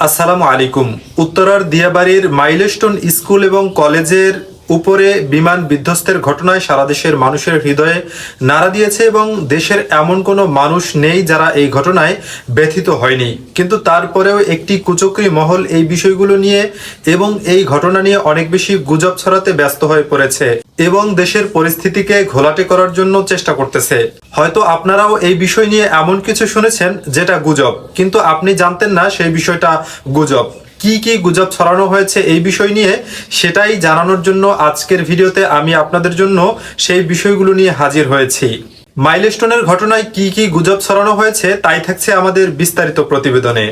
আসসালামু আলাইকুম। উত্তরার দিয়াবাড়ির মাইলস্টোন স্কুল এবং কলেজের উপরে বিমান বিধ্বস্তের ঘটনায় সারা দেশের মানুষের হৃদয়ে নাড়া দিয়েছে এবং দেশের এমন কোনো মানুষ নেই যারা এই ঘটনায় ব্যথিত হয়নি। কিন্তু তারপরেও একটি কুচক্রী মহল এই বিষয়গুলো নিয়ে এবং এই ঘটনা নিয়ে অনেক বেশি গুজব ছড়াতে ব্যস্ত হয়ে পড়েছে এবং দেশের পরিস্থিতিকে ঘোলাটে করার জন্য চেষ্টা করতেছে। হয়তো আপনারাও এই বিষয় নিয়ে এমন কিছু শুনেছেন যেটা গুজব, কিন্তু আপনি জানতেন না সেই বিষয়টা গুজব। কি কি গুজব ছড়ানো হয়েছে এই বিষয় নিয়ে সেটাই জানানোর জন্য আজকের ভিডিওতে আমি আপনাদের জন্য সেই বিষয়গুলো নিয়ে হাজির হয়েছি। মাইলস্টোনের ঘটনায় কি কি গুজব ছড়ানো হয়েছে তাই থাকছে আমাদের বিস্তারিত প্রতিবেদনে।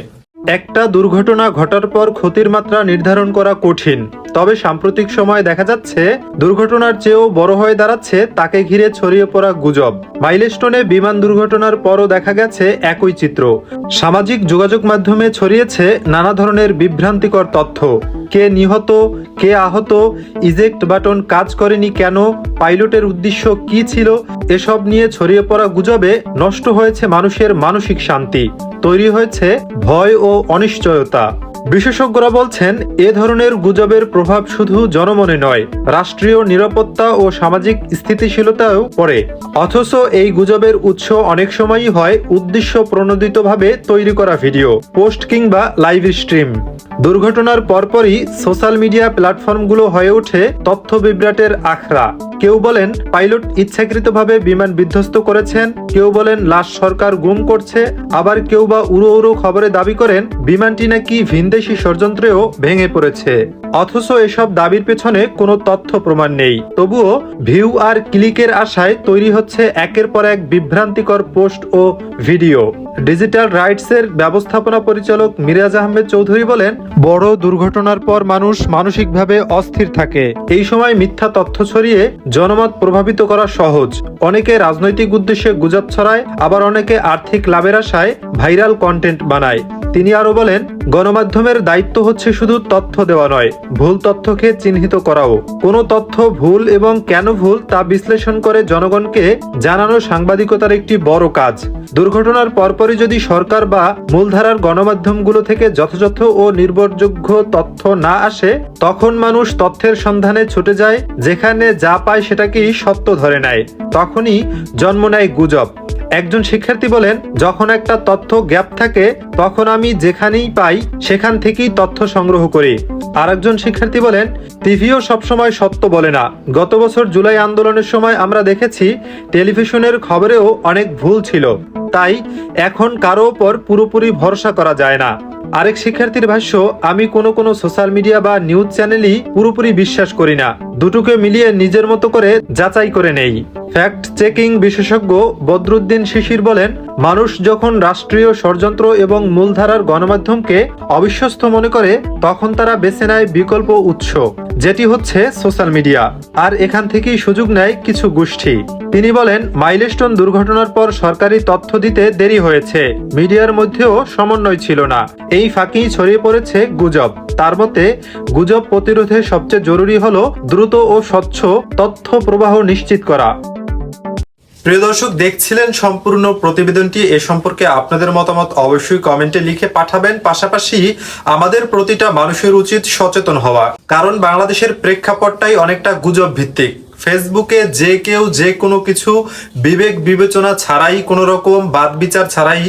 একটা দুর্ঘটনা ঘটার পর ক্ষতির মাত্রা নির্ধারণ করা কঠিন। তবে সাম্প্রতিক সময়ে দেখা যাচ্ছে, দুর্ঘটনার চেয়েও বড় হয়ে দাঁড়াচ্ছে তাকে ঘিরে ছড়িয়ে পড়া গুজব। মাইলস্টোনে বিমান দুর্ঘটনার পরও দেখা গেছে একই চিত্র। সামাজিক যোগাযোগ মাধ্যমে ছড়িয়েছে নানা ধরনের বিভ্রান্তিকর তথ্য। কে নিহত, কে আহত, ইজেক্ট বাটন কাজ করেনি কেন, পাইলটের উদ্দেশ্য কি ছিল, এসব নিয়ে ছড়িয়ে পড়া গুজবে নষ্ট হয়েছে মানুষের মানসিক শান্তি, তৈরি হয়েছে ভয় ও অনিশ্চয়তা। বিশেষজ্ঞরা বলছেন, এ ধরনের গুজবের প্রভাব শুধু জনমনে নয়, রাষ্ট্রীয় নিরাপত্তা ও সামাজিক স্থিতিশীলতাও পড়ে। অথচ এই গুজবের উৎস অনেক সময়ই হয় উদ্দেশ্য প্রণোদিতভাবে তৈরি করা ভিডিও, পোস্ট কিংবা লাইভ স্ট্রিম। দুর্ঘটনার পরপরই সোশ্যাল মিডিয়া প্ল্যাটফর্মগুলো হয়ে ওঠে তথ্য বিভ্রাটের আখড়া। কেউ বলেন পাইলট ইচ্ছাকৃতভাবে বিমান বিধ্বস্ত করেছেন, কেউ বলেন লাশ সরকার গুম করছে, আবার কেউ বা উড়ো উড়ো খবরে দাবি করেন বিমানটি নাকি ভিনদেশি ষড়যন্ত্রেও ভেঙে পড়েছে। অথচ এসব দাবির পেছনে কোনো তথ্য প্রমাণ নেই। তবুও ভিউ আর ক্লিকের আশায় তৈরি হচ্ছে একের পর এক বিভ্রান্তিকর পোস্ট ও ভিডিও। ডিজিটাল রাইটসের ব্যবস্থাপনা পরিচালক মিরাজ আহমেদ চৌধুরী বলেন, বড় দুর্ঘটনার পর মানুষ মানসিকভাবে অস্থির থাকে। এই সময় মিথ্যা তথ্য ছড়িয়ে জনমত প্রভাবিত করা সহজ। অনেকে রাজনৈতিক উদ্দেশ্যে গুজব ছড়ায়, আবার অনেকে আর্থিক লাভের আশায় ভাইরাল কন্টেন্ট বানায়। তিনি আরও বলেন, গণমাধ্যমের দায়িত্ব হচ্ছে শুধু তথ্য দেওয়া নয়, ভুল তথ্যকে চিহ্নিত করাও। কোনো তথ্য ভুল এবং কেন ভুল তা বিশ্লেষণ করে জনগণকে জানানো সাংবাদিকতার একটি বড় কাজ। দুর্ঘটনার পরপরই যদি সরকার বা মূলধারার গণমাধ্যমগুলো থেকে যথাযথ ও নির্ভরযোগ্য তথ্য না আসে, তখন মানুষ তথ্যের সন্ধানে ছুটে যায়, যেখানে যা পায় সেটাকেই সত্য ধরে নেয়। তখনই জন্ম নেয় গুজব। একজন শিক্ষার্থী বলেন, যখন একটা তথ্য গ্যাপ থাকে, তখন আমি যেখানেই পাই, সেখান থেকেই তথ্য সংগ্রহ করি। আরেকজন শিক্ষার্থী বলেন, টিভিও সবসময় সত্য বলে না। গত বছর জুলাই আন্দোলনের সময় আমরা দেখেছি, টেলিভিশনের খবরেও অনেক ভুল ছিল। তাই এখন কারও ওপর পুরোপুরি ভরসা করা যায় না। আরেক শিক্ষার্থীর ভাষ্য, আমি কোনো কোনো সোশ্যাল মিডিয়া বা নিউজ চ্যানেলই পুরোপুরি বিশ্বাস করি না। দুটোকে মিলিয়ে নিজের মতো করে যাচাই করে নেই। ফ্যাক্ট চেকিং বিশেষজ্ঞ বদরুদ্দিন শিশির বলেন, মানুষ যখন রাষ্ট্রীয় ষড়যন্ত্র এবং মূলধারার গণমাধ্যমকে অবিশ্বস্ত মনে করে, তখন তারা বেছে নেয় বিকল্প উৎস, যেটি হচ্ছে সোশ্যাল মিডিয়া, আর এখান থেকেই সুযোগ নেয় কিছু গোষ্ঠী। তিনি বলেন, মাইলস্টোন দুর্ঘটনার পর সরকারি তথ্য দিতে দেরি হয়েছে, মিডিয়ার মধ্যেও সমন্বয় ছিল না, এই ফাঁকেই ছড়িয়ে পড়েছে গুজব। তার মতে, গুজব প্রতিরোধে সবচেয়ে জরুরি হলো দ্রুত ও স্বচ্ছ তথ্য প্রবাহ নিশ্চিত করা। প্রিয় দর্শক, দেখছিলেন সম্পূর্ণ প্রতিবেদনটি। এ সম্পর্কে আপনাদের মতামত অবশ্যই কমেন্টে লিখে পাঠাবেন। পাশাপাশি আমাদের প্রতিটা মানুষের উচিত সচেতন হওয়া। কারণ বাংলাদেশের প্রেক্ষাপটটাই অনেকটা গুজব ভিত্তিক ফেসবুকে যে কেউ যে কোনো কিছু বিবেক বিবেচনা ছাড়াই কোনো রকম বাদ বিচার ছাড়াই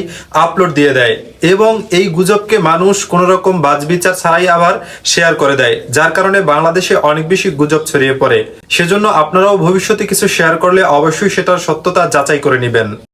আপলোড দিয়ে দেয় এবং এই গুজবকে মানুষ কোনো রকম বাজ বিচার ছাড়াই আবার শেয়ার করে দেয়, যার কারণে বাংলাদেশে অনেক বেশি গুজব ছড়িয়ে পড়ে। সেজন্য আপনারাও ভবিষ্যতে কিছু শেয়ার করলে অবশ্যই সেটার সত্যতা যাচাই করে নেবেন।